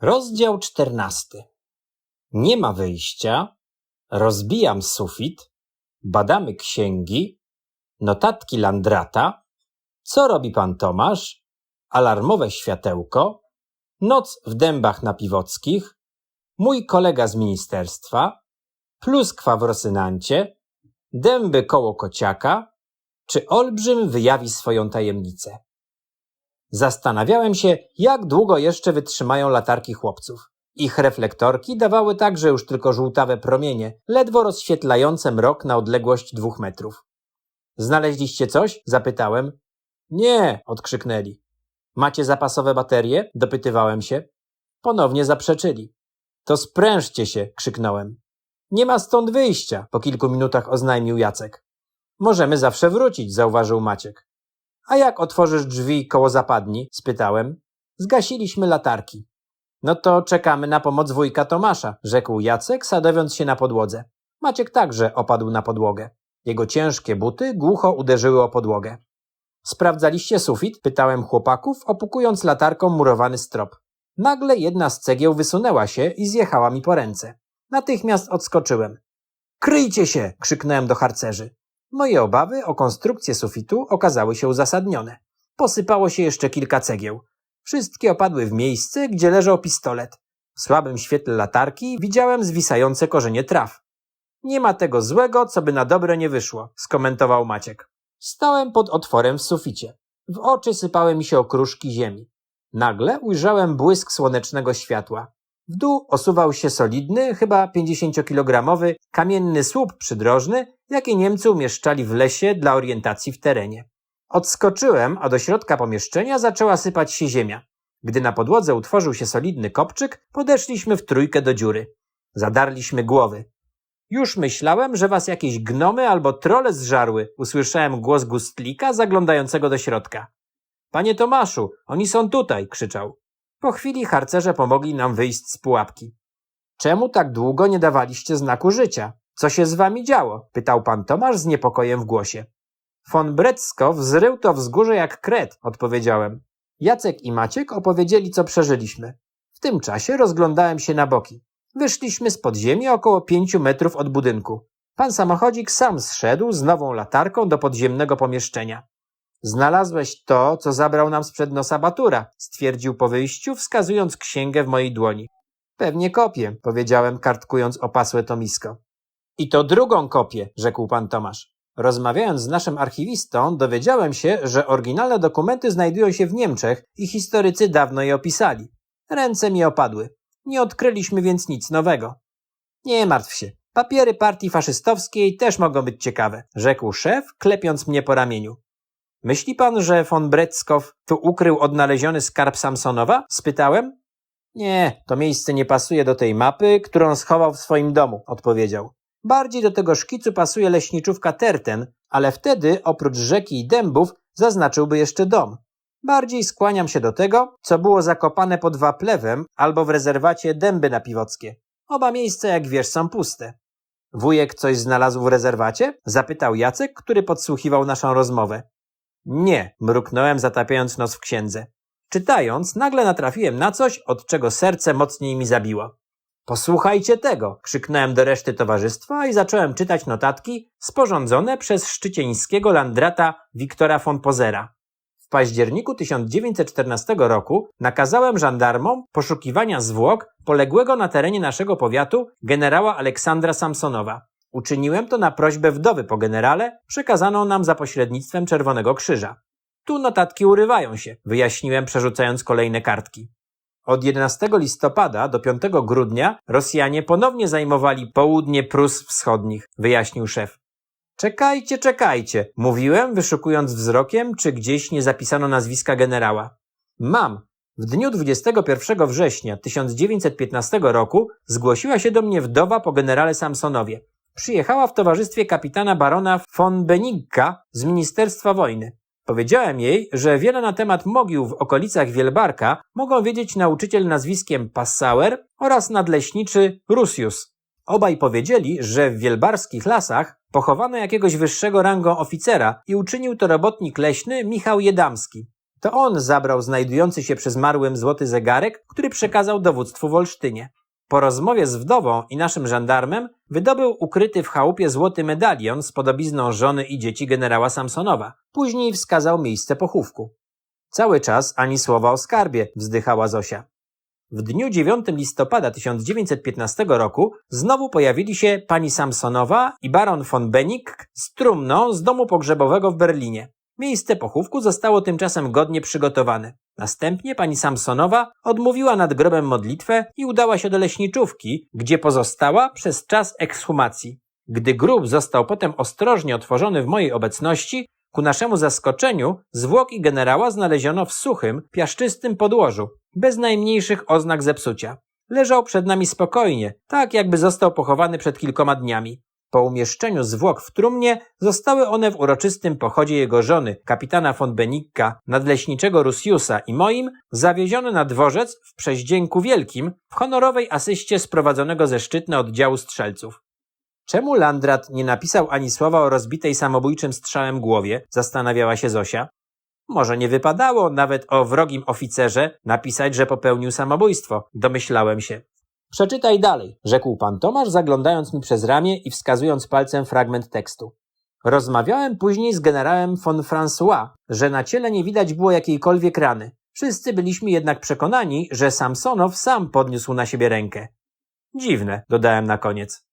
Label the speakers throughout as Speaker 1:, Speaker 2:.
Speaker 1: Rozdział czternasty. Nie ma wyjścia. Rozbijam sufit. Badamy księgi. Notatki Landrata. Co robi pan Tomasz? Alarmowe światełko. Noc w dębach na Piwockich. Mój kolega z ministerstwa. Pluskwa w Rosynancie. Dęby koło kociaka. Czy olbrzym wyjawi swoją tajemnicę? Zastanawiałem się, jak długo jeszcze wytrzymają latarki chłopców. Ich reflektorki dawały także już tylko żółtawe promienie, ledwo rozświetlające mrok na odległość dwóch metrów. Znaleźliście coś? Zapytałem. Nie, odkrzyknęli. Macie zapasowe baterie? Dopytywałem się. Ponownie zaprzeczyli. To sprężcie się, krzyknąłem. Nie ma stąd wyjścia, po kilku minutach oznajmił Jacek. Możemy zawsze wrócić, zauważył Maciek. A jak otworzysz drzwi koło zapadni? spytałem. Zgasiliśmy latarki. No to czekamy na pomoc wujka Tomasza, rzekł Jacek, sadowiąc się na podłodze. Maciek także opadł na podłogę. Jego ciężkie buty głucho uderzyły o podłogę. Sprawdzaliście sufit? pytałem chłopaków, opukując latarką murowany strop. Nagle jedna z cegieł wysunęła się i zjechała mi po ręce. Natychmiast odskoczyłem. Kryjcie się! krzyknąłem do harcerzy. Moje obawy o konstrukcję sufitu okazały się uzasadnione. Posypało się jeszcze kilka cegieł. Wszystkie opadły w miejsce, gdzie leżał pistolet. W słabym świetle latarki widziałem zwisające korzenie traw. Nie ma tego złego, co by na dobre nie wyszło, skomentował Maciek. Stałem pod otworem w suficie. W oczy sypały mi się okruszki ziemi. Nagle ujrzałem błysk słonecznego światła. W dół osuwał się solidny, chyba 50-kilogramowy, kamienny słup przydrożny, jaki Niemcy umieszczali w lesie dla orientacji w terenie. Odskoczyłem, a do środka pomieszczenia zaczęła sypać się ziemia. Gdy na podłodze utworzył się solidny kopczyk, podeszliśmy w trójkę do dziury. Zadarliśmy głowy. Już myślałem, że was jakieś gnomy albo trole zżarły, usłyszałem głos gustlika zaglądającego do środka. Panie Tomaszu, oni są tutaj, krzyczał. Po chwili harcerze pomogli nam wyjść z pułapki. Czemu tak długo nie dawaliście znaku życia? Co się z wami działo? pytał pan Tomasz z niepokojem w głosie. Von Breckow zrył to wzgórze jak kret, odpowiedziałem. Jacek i Maciek opowiedzieli, co przeżyliśmy. W tym czasie rozglądałem się na boki. Wyszliśmy z podziemi około pięciu metrów od budynku. Pan samochodzik sam zszedł z nową latarką do podziemnego pomieszczenia. Znalazłeś to, co zabrał nam sprzed nosa Batura, stwierdził po wyjściu, wskazując księgę w mojej dłoni. Pewnie kopię, powiedziałem, kartkując opasłe tomisko. I to drugą kopię, rzekł pan Tomasz. Rozmawiając z naszym archiwistą, dowiedziałem się, że oryginalne dokumenty znajdują się w Niemczech i historycy dawno je opisali. Ręce mi opadły. Nie odkryliśmy więc nic nowego. Nie martw się. Papiery partii faszystowskiej też mogą być ciekawe, rzekł szef, klepiąc mnie po ramieniu. Myśli pan, że von Breckow tu ukrył odnaleziony skarb Samsonowa? spytałem. Nie, to miejsce nie pasuje do tej mapy, którą schował w swoim domu, odpowiedział. Bardziej do tego szkicu pasuje leśniczówka Terten, ale wtedy oprócz rzeki i dębów zaznaczyłby jeszcze dom. Bardziej skłaniam się do tego, co było zakopane pod Waplewem albo w rezerwacie Dęby na Piwockie. Oba miejsca, jak wiesz, są puste. Wujek coś znalazł w rezerwacie? Zapytał Jacek, który podsłuchiwał naszą rozmowę. Nie, mruknąłem, zatapiając nos w księdze. Czytając, nagle natrafiłem na coś, od czego serce mocniej mi zabiło. Posłuchajcie tego! krzyknąłem do reszty towarzystwa i zacząłem czytać notatki sporządzone przez szczycieńskiego landrata Wiktora von Pozera. W październiku 1914 roku nakazałem żandarmom poszukiwania zwłok poległego na terenie naszego powiatu generała Aleksandra Samsonowa. Uczyniłem to na prośbę wdowy po generale, przekazaną nam za pośrednictwem Czerwonego Krzyża. Tu notatki urywają się, wyjaśniłem przerzucając kolejne kartki. Od 11 listopada do 5 grudnia Rosjanie ponownie zajmowali południe Prus Wschodnich, wyjaśnił szef. Czekajcie, czekajcie, mówiłem, wyszukując wzrokiem, czy gdzieś nie zapisano nazwiska generała. Mam. W dniu 21 września 1915 roku zgłosiła się do mnie wdowa po generale Samsonowie. Przyjechała w towarzystwie kapitana barona von Benigka z Ministerstwa Wojny. Powiedziałem jej, że wiele na temat mogił w okolicach Wielbarka mogą wiedzieć nauczyciel nazwiskiem Passauer oraz nadleśniczy Rusius. Obaj powiedzieli, że w wielbarskich lasach pochowano jakiegoś wyższego rangą oficera i uczynił to robotnik leśny Michał Jedamski. To on zabrał znajdujący się przy zmarłym złoty zegarek, który przekazał dowództwu w Olsztynie. Po rozmowie z wdową i naszym żandarmem wydobył ukryty w chałupie złoty medalion z podobizną żony i dzieci generała Samsonowa. Później wskazał miejsce pochówku. Cały czas ani słowa o skarbie, wzdychała Zosia. W dniu 9 listopada 1915 roku znowu pojawili się pani Samsonowa i baron von Benick z trumną z domu pogrzebowego w Berlinie. Miejsce pochówku zostało tymczasem godnie przygotowane. Następnie pani Samsonowa odmówiła nad grobem modlitwę i udała się do leśniczówki, gdzie pozostała przez czas ekshumacji. Gdy grób został potem ostrożnie otworzony w mojej obecności, ku naszemu zaskoczeniu zwłoki generała znaleziono w suchym, piaszczystym podłożu, bez najmniejszych oznak zepsucia. Leżał przed nami spokojnie, tak jakby został pochowany przed kilkoma dniami. Po umieszczeniu zwłok w trumnie zostały one w uroczystym pochodzie jego żony, kapitana von Benicka, nadleśniczego Rusiusa i moim, zawiezione na dworzec w Przeździęku Wielkim w honorowej asyście sprowadzonego ze Szczytna oddziału strzelców. Czemu Landrat nie napisał ani słowa o rozbitej samobójczym strzałem głowie? Zastanawiała się Zosia. Może nie wypadało nawet o wrogim oficerze napisać, że popełnił samobójstwo, domyślałem się. Przeczytaj dalej, rzekł pan Tomasz, zaglądając mi przez ramię i wskazując palcem fragment tekstu. Rozmawiałem później z generałem von François, że na ciele nie widać było jakiejkolwiek rany. Wszyscy byliśmy jednak przekonani, że Samsonow sam podniósł na siebie rękę. Dziwne, dodałem na koniec.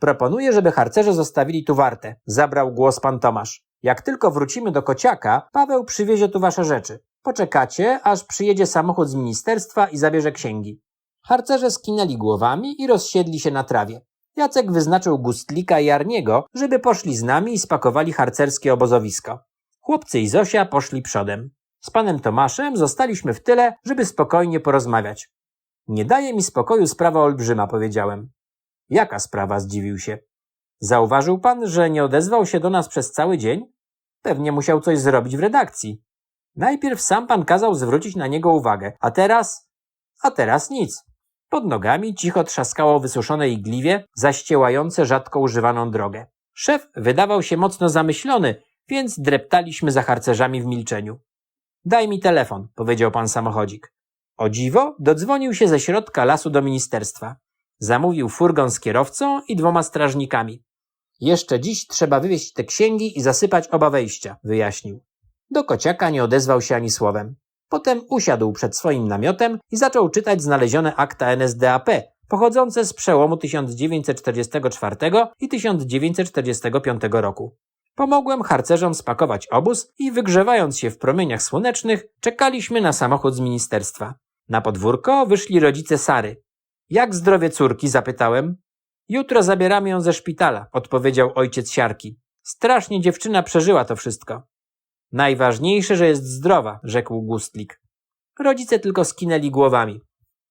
Speaker 1: Proponuję, żeby harcerze zostawili tu wartę, zabrał głos pan Tomasz. Jak tylko wrócimy do kociaka, Paweł przywiezie tu wasze rzeczy. Poczekacie, aż przyjedzie samochód z ministerstwa i zabierze księgi. Harcerze skinęli głowami i rozsiedli się na trawie. Jacek wyznaczył Gustlika i Arniego, żeby poszli z nami i spakowali harcerskie obozowisko. Chłopcy i Zosia poszli przodem. Z panem Tomaszem zostaliśmy w tyle, żeby spokojnie porozmawiać. Nie daje mi spokoju sprawa olbrzyma, powiedziałem. Jaka sprawa? zdziwił się. Zauważył pan, że nie odezwał się do nas przez cały dzień? Pewnie musiał coś zrobić w redakcji. Najpierw sam pan kazał zwrócić na niego uwagę, a teraz. A teraz nic. Pod nogami cicho trzaskało wysuszone igliwie, zaściełające rzadko używaną drogę. Szef wydawał się mocno zamyślony, więc dreptaliśmy za harcerzami w milczeniu. Daj mi telefon, powiedział pan samochodzik. O dziwo, dodzwonił się ze środka lasu do ministerstwa. Zamówił furgon z kierowcą i dwoma strażnikami. Jeszcze dziś trzeba wywieźć te księgi i zasypać oba wejścia, wyjaśnił. Do kociaka nie odezwał się ani słowem. Potem usiadł przed swoim namiotem i zaczął czytać znalezione akta NSDAP, pochodzące z przełomu 1944 i 1945 roku. Pomogłem harcerzom spakować obóz i wygrzewając się w promieniach słonecznych, czekaliśmy na samochód z ministerstwa. Na podwórko wyszli rodzice Sary. Jak zdrowie córki? zapytałem. Jutro zabieramy ją ze szpitala, odpowiedział ojciec siarki. Strasznie dziewczyna przeżyła to wszystko. Najważniejsze, że jest zdrowa, rzekł Gustlik. Rodzice tylko skinęli głowami.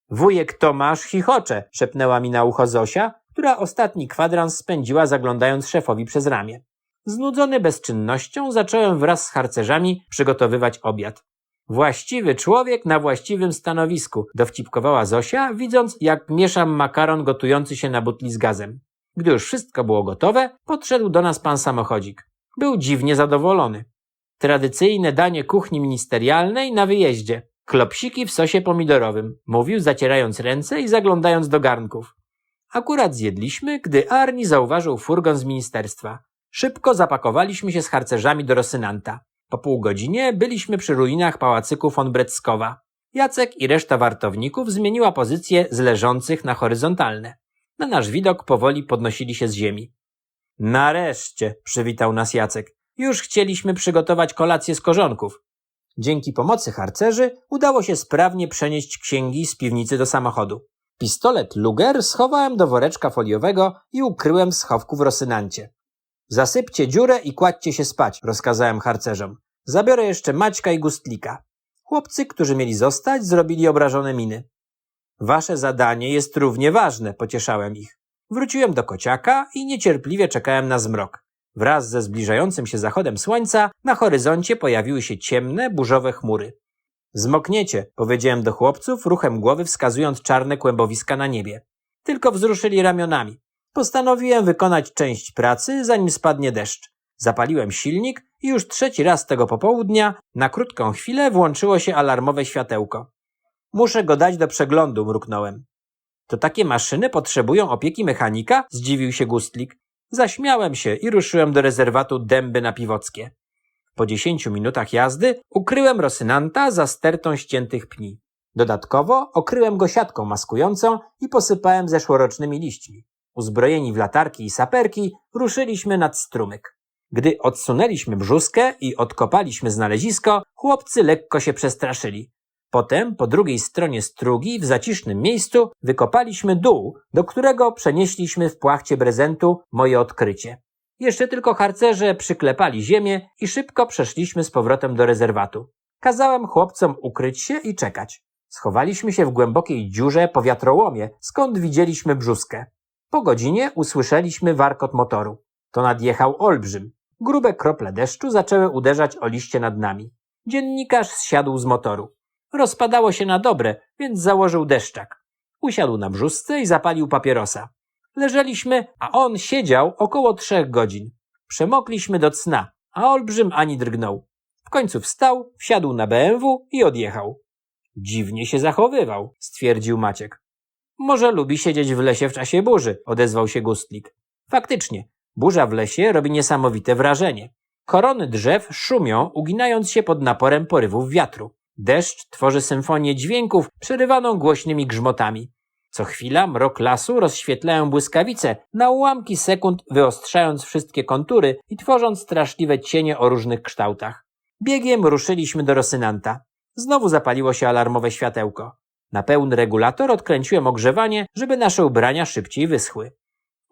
Speaker 1: Wujek Tomasz chichocze, szepnęła mi na ucho Zosia, która ostatni kwadrans spędziła zaglądając szefowi przez ramię. Znudzony bezczynnością zacząłem wraz z harcerzami przygotowywać obiad. Właściwy człowiek na właściwym stanowisku, dowcipkowała Zosia, widząc jak mieszam makaron gotujący się na butli z gazem. Gdy już wszystko było gotowe, podszedł do nas pan samochodzik. Był dziwnie zadowolony. Tradycyjne danie kuchni ministerialnej na wyjeździe. Klopsiki w sosie pomidorowym, mówił zacierając ręce i zaglądając do garnków. Akurat zjedliśmy, gdy Arni zauważył furgon z ministerstwa. Szybko zapakowaliśmy się z harcerzami do Rosynanta. Po pół godzinie byliśmy przy ruinach pałacyku von Breckowa. Jacek i reszta wartowników zmieniła pozycje z leżących na horyzontalne. Na nasz widok powoli podnosili się z ziemi. Nareszcie, przywitał nas Jacek. Już chcieliśmy przygotować kolację z korzonków. Dzięki pomocy harcerzy udało się sprawnie przenieść księgi z piwnicy do samochodu. Pistolet Luger schowałem do woreczka foliowego i ukryłem w schowku w Rosynancie. Zasypcie dziurę i kładźcie się spać, rozkazałem harcerzom. Zabiorę jeszcze Maćka i Gustlika. Chłopcy, którzy mieli zostać, zrobili obrażone miny. Wasze zadanie jest równie ważne, pocieszałem ich. Wróciłem do kociaka i niecierpliwie czekałem na zmrok. Wraz ze zbliżającym się zachodem słońca na horyzoncie pojawiły się ciemne, burzowe chmury. Zmokniecie, powiedziałem do chłopców, ruchem głowy wskazując czarne kłębowiska na niebie. Tylko wzruszyli ramionami. Postanowiłem wykonać część pracy, zanim spadnie deszcz. Zapaliłem silnik I już trzeci raz tego popołudnia, na krótką chwilę, włączyło się alarmowe światełko. Muszę go dać do przeglądu, mruknąłem. To takie maszyny potrzebują opieki mechanika? Zdziwił się Gustlik. Zaśmiałem się i ruszyłem do rezerwatu Dęby na Piwockie. Po dziesięciu minutach jazdy ukryłem Rosynanta za stertą ściętych pni. Dodatkowo okryłem go siatką maskującą i posypałem zeszłorocznymi liśćmi. Uzbrojeni w latarki i saperki ruszyliśmy nad strumyk. Gdy odsunęliśmy brzuskę i odkopaliśmy znalezisko, chłopcy lekko się przestraszyli. Potem, po drugiej stronie strugi, w zacisznym miejscu, wykopaliśmy dół, do którego przenieśliśmy w płachcie prezentu moje odkrycie. Jeszcze tylko harcerze przyklepali ziemię i szybko przeszliśmy z powrotem do rezerwatu. Kazałem chłopcom ukryć się i czekać. Schowaliśmy się w głębokiej dziurze po wiatrołomie, skąd widzieliśmy brzuskę. Po godzinie usłyszeliśmy warkot motoru. To nadjechał olbrzym. Grube krople deszczu zaczęły uderzać o liście nad nami. Dziennikarz zsiadł z motoru. Rozpadało się na dobre, więc założył deszczak. Usiadł na brzusce i zapalił papierosa. Leżeliśmy, a on siedział około trzech godzin. Przemokliśmy do cna, a olbrzym ani drgnął. W końcu wstał, wsiadł na BMW i odjechał. Dziwnie się zachowywał, stwierdził Maciek. Może lubi siedzieć w lesie w czasie burzy, odezwał się Gustlik. Faktycznie, burza w lesie robi niesamowite wrażenie. Korony drzew szumią, uginając się pod naporem porywów wiatru. Deszcz tworzy symfonię dźwięków przerywaną głośnymi grzmotami. Co chwila mrok lasu rozświetlają błyskawice, na ułamki sekund wyostrzając wszystkie kontury i tworząc straszliwe cienie o różnych kształtach. Biegiem ruszyliśmy do Rosynanta. Znowu zapaliło się alarmowe światełko. Na pełny regulator odkręciłem ogrzewanie, żeby nasze ubrania szybciej wyschły.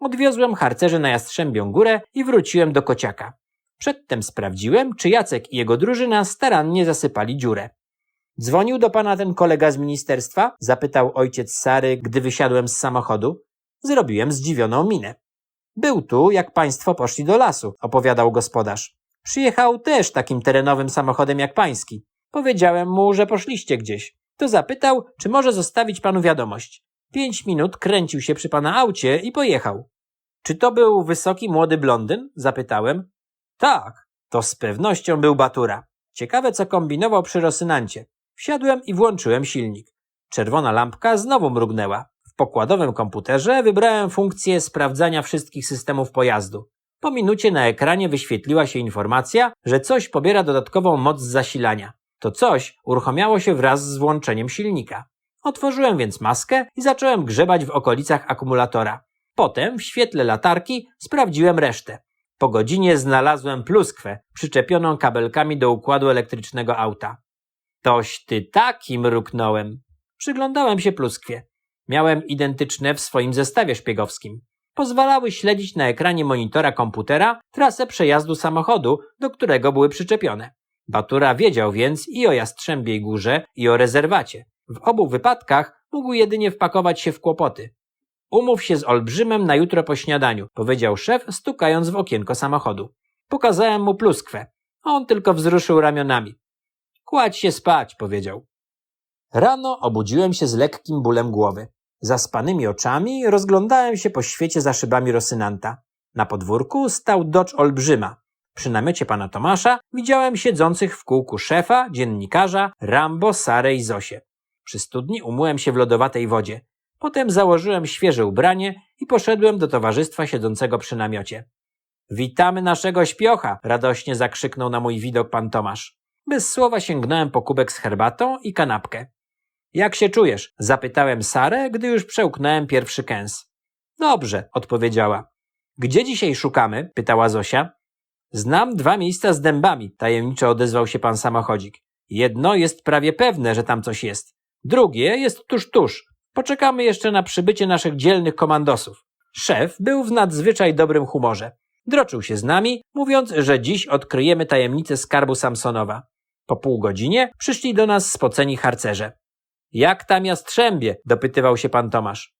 Speaker 1: Odwiozłem harcerze na Jastrzębią Górę i wróciłem do kociaka. Przedtem sprawdziłem, czy Jacek i jego drużyna starannie zasypali dziurę. Dzwonił do pana ten kolega z ministerstwa? Zapytał ojciec Sary, gdy wysiadłem z samochodu. Zrobiłem zdziwioną minę. Był tu, jak państwo poszli do lasu, opowiadał gospodarz. Przyjechał też takim terenowym samochodem jak pański. Powiedziałem mu, że poszliście gdzieś. To zapytał, czy może zostawić panu wiadomość. Pięć minut kręcił się przy pana aucie i pojechał. Czy to był wysoki młody blondyn? Zapytałem. Tak, to z pewnością był Batura. Ciekawe, co kombinował przy Rosynancie. Wsiadłem i włączyłem silnik. Czerwona lampka znowu mrugnęła. W pokładowym komputerze wybrałem funkcję sprawdzania wszystkich systemów pojazdu. Po minucie na ekranie wyświetliła się informacja, że coś pobiera dodatkową moc zasilania. To coś uruchamiało się wraz z włączeniem silnika. Otworzyłem więc maskę i zacząłem grzebać w okolicach akumulatora. Potem w świetle latarki sprawdziłem resztę. Po godzinie znalazłem pluskwę przyczepioną kabelkami do układu elektrycznego auta. Toś ty taki mruknąłem. Przyglądałem się pluskwie. Miałem identyczne w swoim zestawie szpiegowskim. Pozwalały śledzić na ekranie monitora komputera trasę przejazdu samochodu, do którego były przyczepione. Batura wiedział więc i o Jastrzębiej Górze, i o rezerwacie. W obu wypadkach mógł jedynie wpakować się w kłopoty. Umów się z Olbrzymem na jutro po śniadaniu, powiedział szef, stukając w okienko samochodu. Pokazałem mu pluskwę. On tylko wzruszył ramionami. Kładź się spać, powiedział. Rano obudziłem się z lekkim bólem głowy. Zaspanymi oczami rozglądałem się po świecie za szybami Rosynanta. Na podwórku stał Dodge Olbrzyma. Przy namiocie pana Tomasza widziałem siedzących w kółku szefa, dziennikarza, Rambo, Sarę i Zosię. Przy studni umyłem się w lodowatej wodzie. Potem założyłem świeże ubranie i poszedłem do towarzystwa siedzącego przy namiocie. Witamy naszego śpiocha! radośnie zakrzyknął na mój widok pan Tomasz. Bez słowa sięgnąłem po kubek z herbatą i kanapkę. Jak się czujesz? zapytałem Sarę, gdy już przełknąłem pierwszy kęs. Dobrze, odpowiedziała. Gdzie dzisiaj szukamy? pytała Zosia. Znam dwa miejsca z dębami, tajemniczo odezwał się pan samochodzik. Jedno jest prawie pewne, że tam coś jest. Drugie jest tuż tuż. Poczekamy jeszcze na przybycie naszych dzielnych komandosów. Szef był w nadzwyczaj dobrym humorze. Droczył się z nami, mówiąc, że dziś odkryjemy tajemnicę skarbu Samsonowa. Po pół godzinie przyszli do nas spoceni harcerze. Jak tam jastrzębie? dopytywał się pan Tomasz.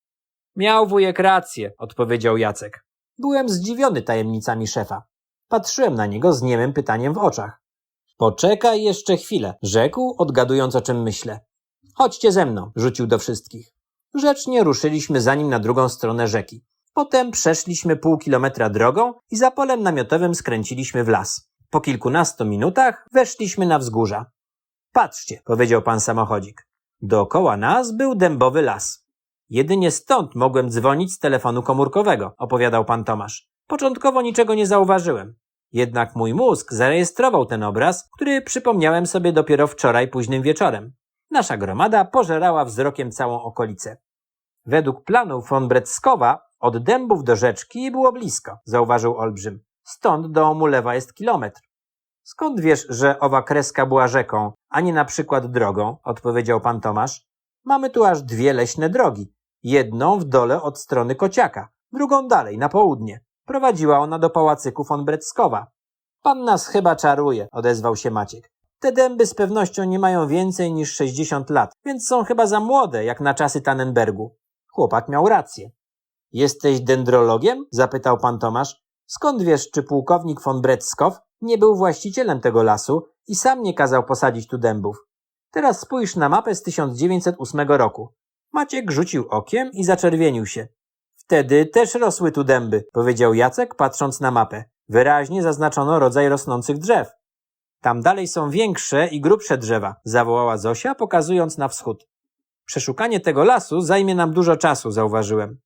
Speaker 1: Miał wujek rację, odpowiedział Jacek. Byłem zdziwiony tajemnicami szefa. Patrzyłem na niego z niemym pytaniem w oczach. Poczekaj jeszcze chwilę, rzekł, odgadując o czym myślę. Chodźcie ze mną, rzucił do wszystkich. Grzecznie ruszyliśmy za nim na drugą stronę rzeki. Potem przeszliśmy pół kilometra drogą i za polem namiotowym skręciliśmy w las. Po kilkunastu minutach weszliśmy na wzgórza. Patrzcie, powiedział pan samochodzik. Dookoła nas był dębowy las. Jedynie stąd mogłem dzwonić z telefonu komórkowego, opowiadał pan Tomasz. Początkowo niczego nie zauważyłem. Jednak mój mózg zarejestrował ten obraz, który przypomniałem sobie dopiero wczoraj późnym wieczorem. Nasza gromada pożerała wzrokiem całą okolicę. Według planów von Breckowa od dębów do rzeczki było blisko, zauważył Olbrzym. Stąd do Mulewa jest kilometr. Skąd wiesz, że owa kreska była rzeką, a nie na przykład drogą? odpowiedział pan Tomasz. Mamy tu aż dwie leśne drogi. Jedną w dole od strony Kociaka, drugą dalej, na południe. Prowadziła ona do pałacyku von Breckowa. Pan nas chyba czaruje, odezwał się Maciek. Te dęby z pewnością nie mają więcej niż 60 lat, więc są chyba za młode, jak na czasy Tannenbergu. Chłopak miał rację. Jesteś dendrologiem? zapytał pan Tomasz. Skąd wiesz, czy pułkownik von Breckow nie był właścicielem tego lasu i sam nie kazał posadzić tu dębów? Teraz spójrz na mapę z 1908 roku. Maciek rzucił okiem i zaczerwienił się. Wtedy też rosły tu dęby, powiedział Jacek, patrząc na mapę. Wyraźnie zaznaczono rodzaj rosnących drzew. Tam dalej są większe i grubsze drzewa, zawołała Zosia, pokazując na wschód. Przeszukanie tego lasu zajmie nam dużo czasu, zauważyłem.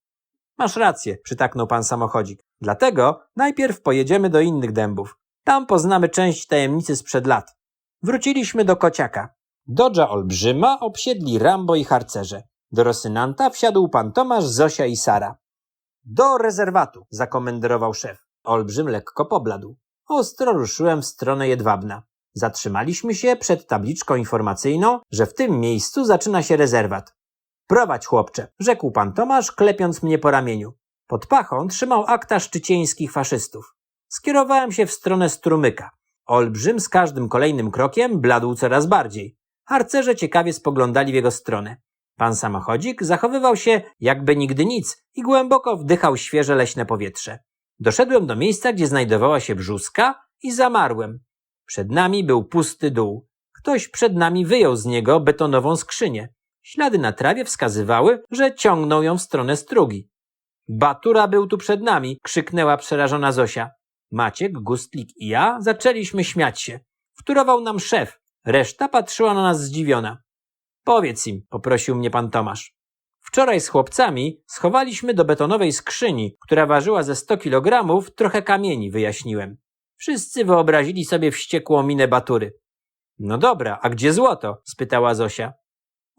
Speaker 1: Masz rację, przytaknął pan samochodzik. Dlatego najpierw pojedziemy do innych dębów. Tam poznamy część tajemnicy sprzed lat. Wróciliśmy do kociaka. Dodża olbrzyma obsiedli Rambo i harcerze. Do Rosynanta wsiadł pan Tomasz, Zosia i Sara. Do rezerwatu, zakomenderował szef. Olbrzym lekko pobladł. Ostro ruszyłem w stronę Jedwabna. Zatrzymaliśmy się przed tabliczką informacyjną, że w tym miejscu zaczyna się rezerwat. Prowadź, chłopcze, rzekł pan Tomasz, klepiąc mnie po ramieniu. Pod pachą trzymał akta szczycieńskich faszystów. Skierowałem się w stronę strumyka. Olbrzym z każdym kolejnym krokiem bladł coraz bardziej. Harcerze ciekawie spoglądali w jego stronę. Pan samochodzik zachowywał się jakby nigdy nic i głęboko wdychał świeże leśne powietrze. Doszedłem do miejsca, gdzie znajdowała się brzuska i zamarłem. Przed nami był pusty dół. Ktoś przed nami wyjął z niego betonową skrzynię. Ślady na trawie wskazywały, że ciągną ją w stronę strugi. Batura był tu przed nami, krzyknęła przerażona Zosia. Maciek, Gustlik i ja zaczęliśmy śmiać się. Wtórował nam szef. Reszta patrzyła na nas zdziwiona. Powiedz im, poprosił mnie pan Tomasz. Wczoraj z chłopcami schowaliśmy do betonowej skrzyni, która ważyła ze 100 kilogramów, trochę kamieni, wyjaśniłem. Wszyscy wyobrazili sobie wściekłą minę batury. No dobra, a gdzie złoto? spytała Zosia.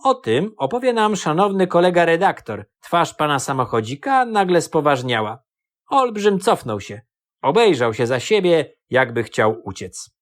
Speaker 1: O tym opowie nam szanowny kolega redaktor. Twarz pana samochodzika nagle spoważniała. Olbrzym cofnął się. Obejrzał się za siebie, jakby chciał uciec.